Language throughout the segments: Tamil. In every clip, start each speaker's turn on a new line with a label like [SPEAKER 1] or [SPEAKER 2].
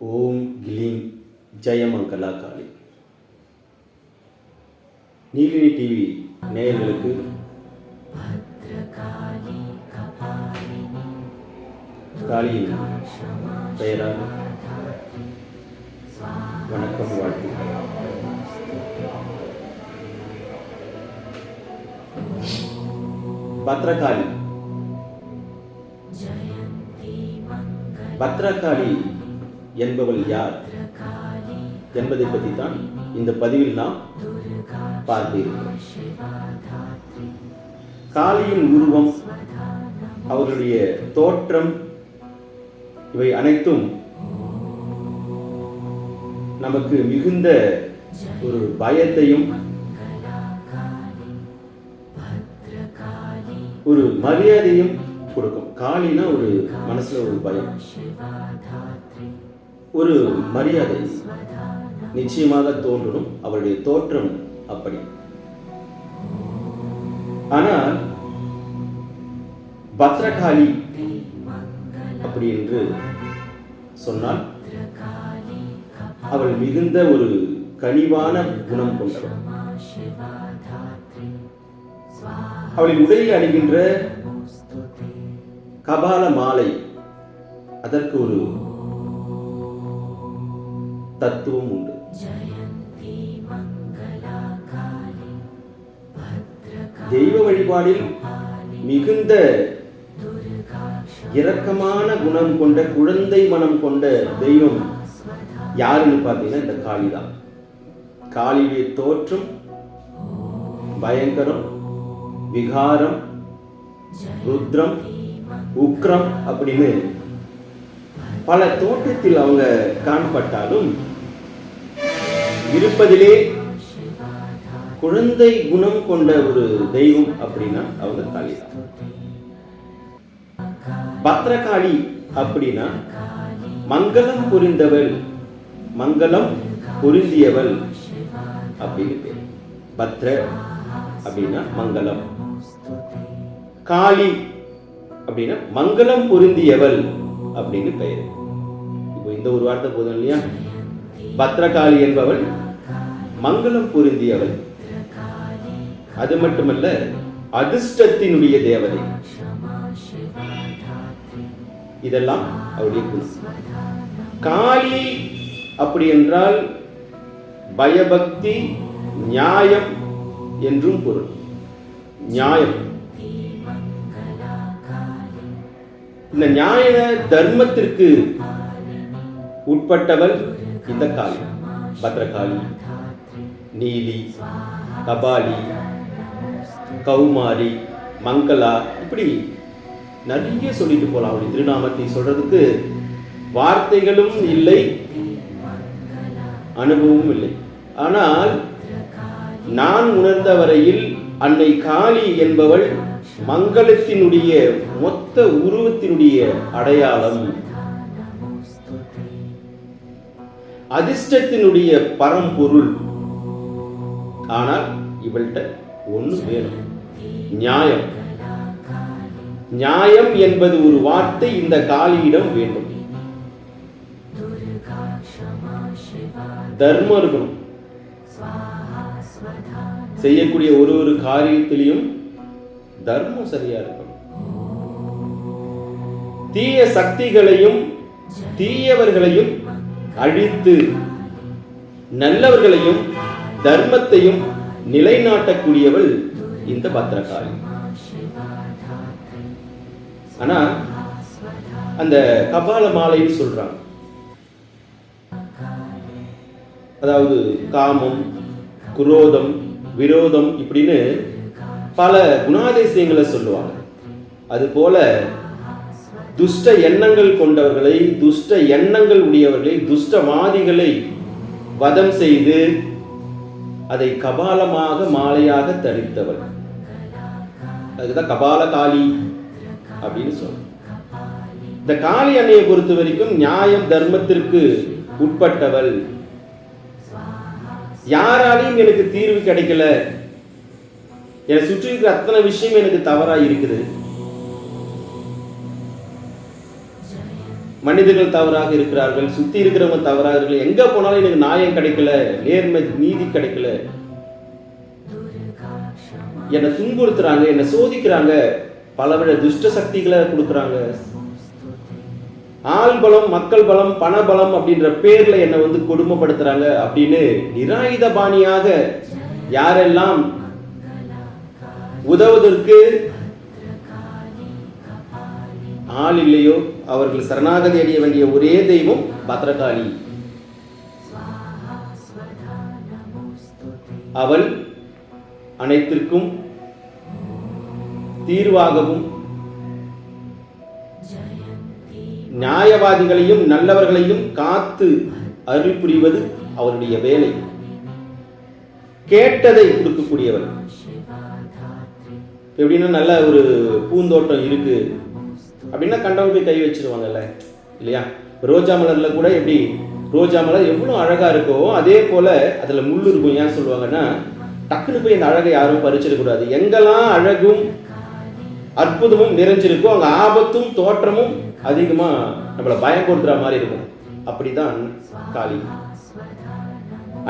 [SPEAKER 1] ஓம் கிளீம் ஜெயமங்கலா காளி நீலினி டிவி நேயர்களுக்கு காளியின் பெயரால் வணக்கம் வாழ்த்து பத்ரகாளி பத்ரகாளி என்பவள் யார்? என்பதை பற்றி தான் இந்த பதிவில் நாம் பார்க்கிறோம் காளியின் உருவம் அவர்களுடைய தோற்றம் இவை அனைத்தும் நமக்கு மிகுந்த ஒரு பயத்தையும் ஒரு மரியாதையும் கொடுக்கும். காளினா ஒரு மனசுல ஒரு பயம். ஒரு மரியாதை நிச்சயமாக தோன்றணும் அவருடைய தோற்றம் அப்படி. ஆனால் பத்ரகாளி அப்படி என்று சொன்னால் அவள் மிகுந்த ஒரு கனிவான குணம் கொண்டவள். அவளின் உடையில் அணிகின்ற கபால மாலை அதற்கு ஒரு தத்துவம் உண்டு தெய்வ வழிபாடில் மிகுந்த இரக்கமான குணம் கொண்ட குழந்தை மனம் கொண்ட தெய்வம் யாருன்னு பார்த்தீங்கன்னா இந்த காளி தான் காளியுடைய தோற்றம் பயங்கரம் விகாரம் ருத்ரம் உக்ரம் அப்படின்னு பல தோற்றத்தில் அவங்க காணப்பட்டாலும் இருப்பதிலே குழந்தை குணம் கொண்ட ஒரு தெய்வம் அப்படின்னா அவங்க காளி தான் பத்ரகாளி அப்படின்னா மங்களம் புரிந்தவள் மங்களம் பொருந்தியவள் அப்படின்னு பேர். பத்ர அப்படின்னா மங்களம். காளி அப்படின்னா மங்களம் பொருந்தியவள் அப்படின்னு பெயர் இப்போ இந்த ஒரு வார்த்தை போதும் இல்லையா? பத்ரகாளி என்பவள் மங்களம் பொருந்தியவள் அது மட்டுமல்ல அதிர்ஷ்டத்தினுடைய தேவதை. இதெல்லாம் அவருடைய குணம். காளி அப்படி என்றால் பயபக்தி நியாயம் என்றும் பொருள். நியாயம். இந்த நியாய தர்மத்திற்கு உட்பட்டவள் இந்த காளி பத்ரகாளி. நீதி கபாலி கௌமாரி மங்களா இப்படி நிறைய சொல்லிட்டு போகலாம் அவருடைய திருநாமத்தை சொல்றதுக்கு வார்த்தைகளும் இல்லை அனுபவமும் இல்லை. ஆனால் நான் உணர்ந்த வரையில் அன்னை காளி என்பவள் மங்களத்தினுடைய மொத்த உருவத்தினுடைய அடையாளம். அதிர்ஷ்டத்தினுடைய பரம்பொருள். ஆனால் இவள்கிட்ட ஒன்று வேணும். நியாயம். நியாயம் என்பது ஒரு வார்த்தை இந்த காளியிடம் வேண்டும். தர்மம் இருக்கணும். செய்யக்கூடிய ஒரு ஒரு காரியத்திலையும் தர்மம் சரியா இருக்கணும். தீய சக்திகளையும் தீயவர்களையும் அழித்து நல்லவர்களையும் தர்மத்தையும் நிலைநாட்டக்கூடியவள் இந்த பத்திரகாளி ஆனா அந்த கபால மாலைன்னு சொல்றாங்க. அதாவது காமம் குரோதம் விரோதம் இப்படின்னு பல குணாதிசயங்களை சொல்லுவாங்க. அது போல துஷ்ட எண்ணங்கள் கொண்டவர்களை துஷ்ட எண்ணங்கள் உடையவர்களை துஷ்டவாதிகளை வதம் செய்து அதை கபாலமாக மாலையாக தரித்தவள். அதுக்குதான் கபால காளி அப்படின்னு சொல்றோம் இந்த காளி அன்னையை பொறுத்த வரைக்கும் நியாயம் தர்மத்திற்கு உட்பட்டவள். யாராலையும் எனக்கு தீர்வு கிடைக்கல. என்னை சுற்றி இருக்கிற அத்தனை விஷயம் எனக்கு தவறா இருக்குது. மனிதர்கள் தவறாக இருக்கிறார்கள் சுத்தி இருக்கிறவங்க தவறாக இருக்கிற எங்க போனாலும் எனக்கு நியாயம் கிடைக்கல நேர்மை நீதி கிடைக்கல. என்னை துன்புறுத்துறாங்க என்னை சோதிக்கிறாங்க பலவித துஷ்ட சக்திகளை கொடுக்குறாங்க. ஆள் பலம் மக்கள் பலம் பண பலம் அப்படின்ற பேர்ல என்னை வந்து கொடுமைப்படுத்துறாங்க அப்படின்னு நிராயுத பாணியாக யாரெல்லாம் உதவுவதற்கு ஆள் இல்லையோ? அவர்கள் சரணாகதி அடைய வேண்டிய ஒரே தெய்வம் பத்ரகாளி. அவள் அனைத்திற்கும் தீர்வாகவும் நியாயவாதிகளையும் நல்லவர்களையும் காத்து அருள் புரிவது அவருடைய வேலை. கேட்டதை கொடுக்கக்கூடியவர் எப்படின்னா நல்ல ஒரு பூந்தோட்டம் இருக்கு. அப்படின்னா கண்டவங்க போய் கை வச்சிருவாங்கல்ல. இல்லையா? ரோஜா மலரில் கூட எப்படி ரோஜா மலர் எவ்வளோ அழகா இருக்கோ அதே போல அதில் முள் இருக்கும். ஏன் சொல்லுவாங்கன்னா டக்குன்னு போய் இந்த அழகை யாரும் பறிச்சிடக்கூடாது எங்கெல்லாம் அழகும் அற்புதமும் நிறைஞ்சிருக்கோ அங்கே ஆபத்தும் தோற்றமும் அதிகமா நம்மளை பயம் கொடுக்குற மாதிரி இருக்கும். அப்படிதான் காளி.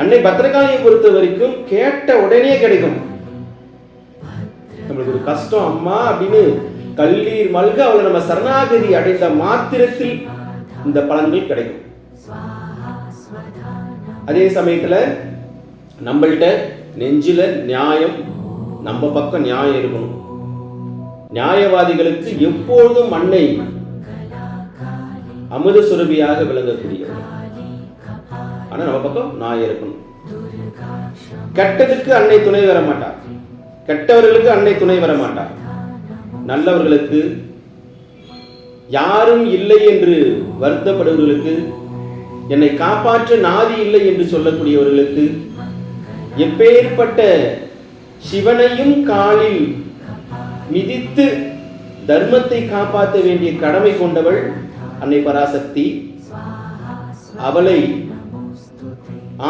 [SPEAKER 1] அன்னை பத்திரகாளியை பொறுத்த வரைக்கும் கேட்ட உடனே கிடைக்கும். நம்மளுக்கு ஒரு கஷ்டம் அம்மா அப்படின்னு கல்லீர் மல்க அவளை நம்ம சரணாகதி அடைந்த மாத்திரத்தில் இந்த பலன்கள் கிடைக்கும். அதே சமயத்துல நம்மள்கிட்ட நெஞ்சில நியாயம் நம்ம பக்கம் நியாயம் இருக்கணும். நியாயவாதிகளுக்கு எப்பொழுதும் அன்னை அமுத சுரபியாக விளங்கக்கூடியவர் ஆனா நம்ம பக்கம் நாய் இருக்கணும். கெட்டதுக்கு அன்னை துணை வர மாட்டார் கெட்டவர்களுக்கு அன்னை துணை வர மாட்டார் நல்லவர்களுக்கு யாரும் இல்லை என்று வருத்தப்படுவர்களுக்கு என்னை காப்பாற்ற நாதி இல்லை என்று சொல்லக்கூடியவர்களுக்கு எப்பேற்பட்ட சிவனையும் காலில் மிதித்து தர்மத்தை காப்பாற்ற வேண்டிய கடமை கொண்டவள் அன்னை பராசக்தி. அவளை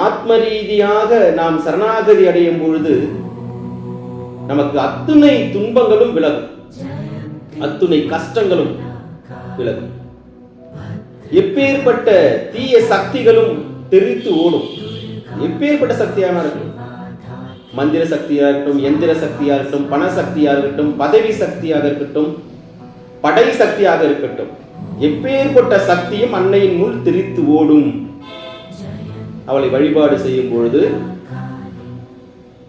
[SPEAKER 1] ஆத்ம ரீதியாக நாம் சரணாகதி அடையும் பொழுது நமக்கு அத்துணை துன்பங்களும் விலகும். அத்துணை கஷ்டங்களும் விலகும். எப்பேற்பட்ட தீய சக்திகளும் தெரித்து ஓடும். எப்பேற்பட்ட சக்தியான இருக்கும் மந்திர சக்தியா இருக்கட்டும் எந்திர சக்தியா இருக்கட்டும் பண சக்தியா இருக்கட்டும் பதவி சக்தியாக இருக்கட்டும் படை சக்தியாக இருக்கட்டும் எப்பேற்பட்ட சக்தியும் அன்னையின் முள் திரித்து ஓடும். அவளை வழிபாடு செய்யும் பொழுது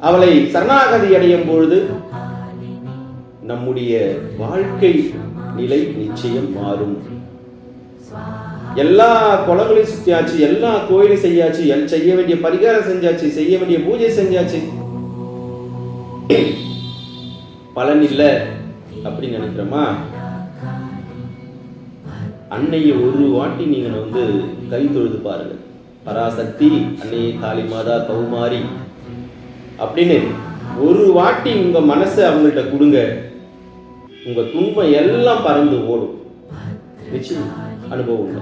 [SPEAKER 1] அவளை சரணாகதி அடையும் பொழுது நம்முடைய வாழ்க்கை நிலை நிச்சயம் மாறும். எல்லா குளங்களையும் சுத்தியாச்சு எல்லா கோயிலையும் செய்யாச்சு செய்ய வேண்டிய பரிகாரம் செஞ்சாச்சு செய்ய வேண்டிய பூஜை செஞ்சாச்சு. பலன் இல்லை அப்படின்னு நினைக்கிறோமா? அன்னையை ஒரு வாட்டி நீங்க வந்து கை தொழுது பாருங்க. பராசக்தி அன்னையை காளி மாதா கௌமாரி அப்படின்னு ஒரு வாட்டி உங்க மனசை அவங்கள்ட்ட கொடுங்க. உங்க துன்பம் எல்லாம் பறந்து ஓடும். நிச்சயம் அனுபவம் உண்டு.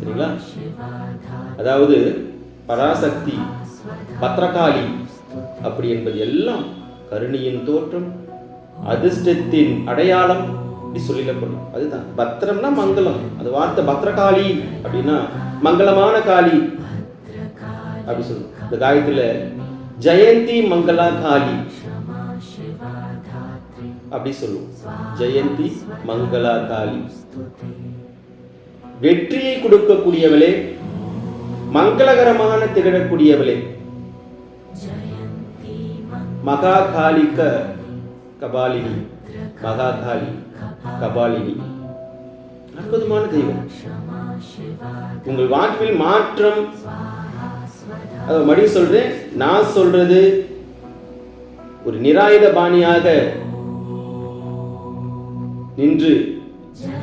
[SPEAKER 1] சரிங்களா? அதாவது பராசக்தி பத்ரகாளி அப்படி என்பது எல்லாம் கருணையின் தோற்றம் அதிர்ஷ்டத்தின் அடையாளம் இப்படி சொல்லிடப்படும். அதுதான். பத்திரம்னா மங்களம். அது வார்த்தை பத்ரகாளி அப்படின்னா மங்களமான காளி. அப்படி சொல்லும் இந்த காயத்துல ஜெயந்தி மங்களா காளி. அப்படி சொல்லுவோம் ஜெயந்தி மங்களா தாலி வெற்றியை கொடுக்கக்கூடியவளே மங்களகரமான திகழக்கூடியவளே. மகா கபாலினி மகா கபாலினி. அற்புதமான தெய்வம். உங்கள் வாழ்வில் மாற்றம். அதை மறுபடியும் சொல்றேன் நான் சொல்றது ஒரு நிராயுத பாணியாக நின்று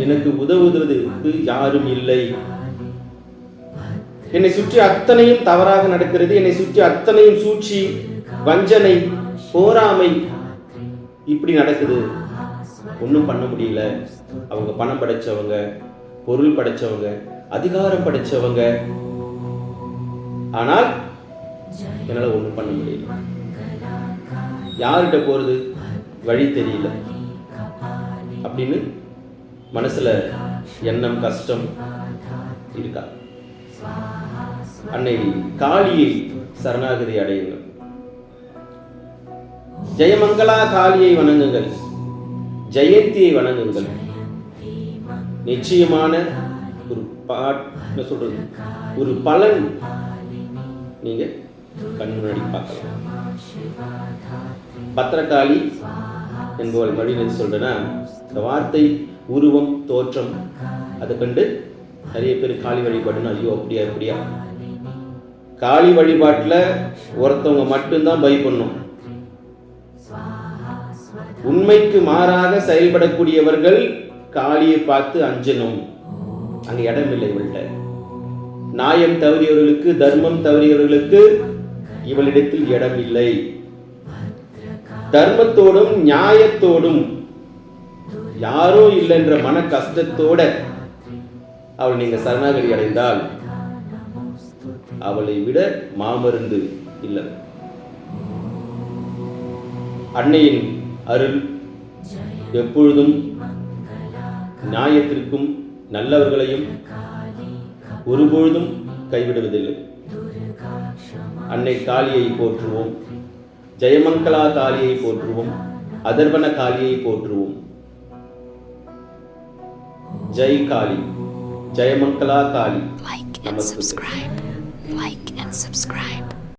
[SPEAKER 1] எனக்கு உதவுவதற்கு யாரும் இல்லை. என்னை சுற்றி அத்தனையும் தவறாக நடக்கிறது. என்னை சுற்றி அத்தனையும் சூழ்ச்சி வஞ்சனை போராமை இப்படி நடக்குது. ஒன்றும் பண்ண முடியல. அவங்க பணம் படைச்சவங்க பொருள் படைச்சவங்க அதிகாரம் படைச்சவங்க. ஆனால் என்னால் ஒன்றும் பண்ண முடியல. யார்கிட்ட போறது? வழி தெரியல. அப்படின்னு மனசில் எண்ணம் கஷ்டம் இருக்கா? அன்னை காளியை சரணாகதி அடையுங்கள். ஜெயமங்களா காளியை வணங்குங்கள். ஜெயந்தியை வணங்குங்கள். நிச்சயமான ஒரு பாட் சொல்றது? ஒரு பலன் நீங்க கண் முன்னாடி பார்க்கலாம். பத்திரகாளி என்பவள் மொழியில் சொல்றேன்னா இந்த வார்த்தை உருவம் தோற்றம் அதை கண்டு நிறைய பேர் காளி வழிபாடுன்னு ஐயோ அப்படியா அப்படியா காளி வழிபாட்டில் ஒருத்தவங்க மட்டும்தான் பயப்படணும் உண்மைக்கு மாறாக செயல்படக்கூடியவர்கள் காளியை பார்த்து அஞ்சணும். அங்க இடம் இல்லை இவள்கிட்ட. நியாயம் தவறியவர்களுக்கு தர்மம் தவறியவர்களுக்கு இவளிடத்தில் இடம் இல்லை. தர்மத்தோடும் நியாயத்தோடும் யாரோ இல்லைன்ற மன கஷ்டத்தோட அவள் நீங்க சரணாகதி அடைந்தால் அவளை விட மாமருந்து இல்லை. அன்னையின் அருள் எப்பொழுதும் நியாயத்திற்கும் நல்லவர்களையும் ஒருபொழுதும் கைவிடுவதில்லை. அன்னை காளியை போற்றுவோம் ஜெயமங்கலா காளியை போற்றுவோம் அதர்வன காளியை போற்றுவோம். Jai Kali Jai Mangala Kali
[SPEAKER 2] like and subscribe like and subscribe